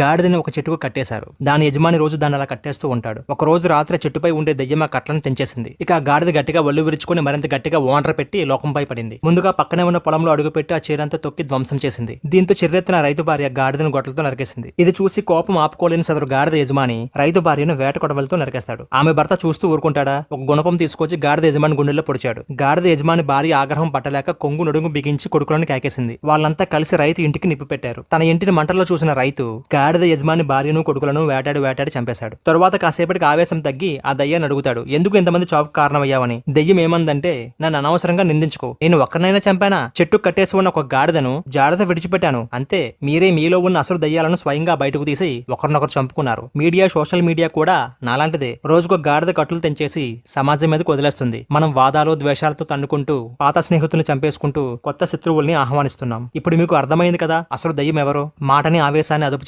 గాడిదని ఒక చెట్టుకు కట్టేశారు. దాని యజమాని రోజు దాన్ని అలా కట్టేస్తూ ఉంటాడు. ఒక రోజు రాత్రి చెట్టుపై ఉండే దెయ్యం ఆ కట్లను తెంచేసింది. ఇక ఆ గాడిద గట్టిగా ఒళ్ళు విరుచుకుని మరింత గట్టిగా ఓనర్ పెట్టి లోకంపై పడింది. ముందుగా పక్కనే ఉన్న పొలంలో అడుగుపెట్టి ఆ చీరంతా తొక్కి ధ్వంసం చేసింది. దీంతో చిర్రెత్తిన రైతు భార్య గాడిదను గొట్టలతో నరికేసింది. ఇది చూసి కోపం ఆపుకోలేని సదరు గాడిద యజమాని రైతు భార్యను వేట కొడవలతో నరికేస్తాడు. ఆమె భర్త చూస్తూ ఊరుకుంటాడా? ఒక గుణపం తీసుకొచ్చి గాడిద యజమాని గుండెల్లో పొడిచాడు. గాడిద యజమాని భార్య ఆగ్రహం పట్టలేక కొంగు నడుము బిగించి కొడుకులను కాకేసింది. వాళ్ళంతా కలిసి రైతు ఇంటికి నిప్పు పెట్టారు. తన ఇంటిని మంటల్లో చూసిన రైతు గాడిద యజమాని భార్యను కొడుకులను వేటాడి వేటాడి చంపేశాడు. తరువాత కాసేపటికి ఆవేశం తగ్గి ఆ దయ్యాన్ని అడుగుతాడు ఎందుకు ఇంతమంది చావుకు కారణమయ్యావని? దెయ్యం ఏమందంటే నన్ను అనవసరంగా నిందించుకో. నేను ఒక్కనైనా చంపానా? చెట్టు కట్టేసి ఉన్న ఒక గాడిదను జాగ్రత్త విడిచిపెట్టాను. అంతే మీరే మీలో ఉన్న అసలు దయ్యాలను స్వయంగా బయటకు తీసి ఒకరినొకరు చంపుకున్నారు. మీడియా సోషల్ మీడియా కూడా నాలాంటిదే. రోజుకు గాడిద కట్లు తెంచేసి సమాజం మీదకి వదిలేస్తుంది. మనం వాదాలు ద్వేషాలతో తన్నుకుంటూ పాత స్నేహితుల్ని చంపేసుకుంటూ కొత్త శత్రువుల్ని ఆహ్వానిస్తున్నాం. ఇప్పుడు మీకు అర్థమైంది కదా అసలు దయ్యం ఎవరో? మాటని ఆవేశాన్ని అదుపు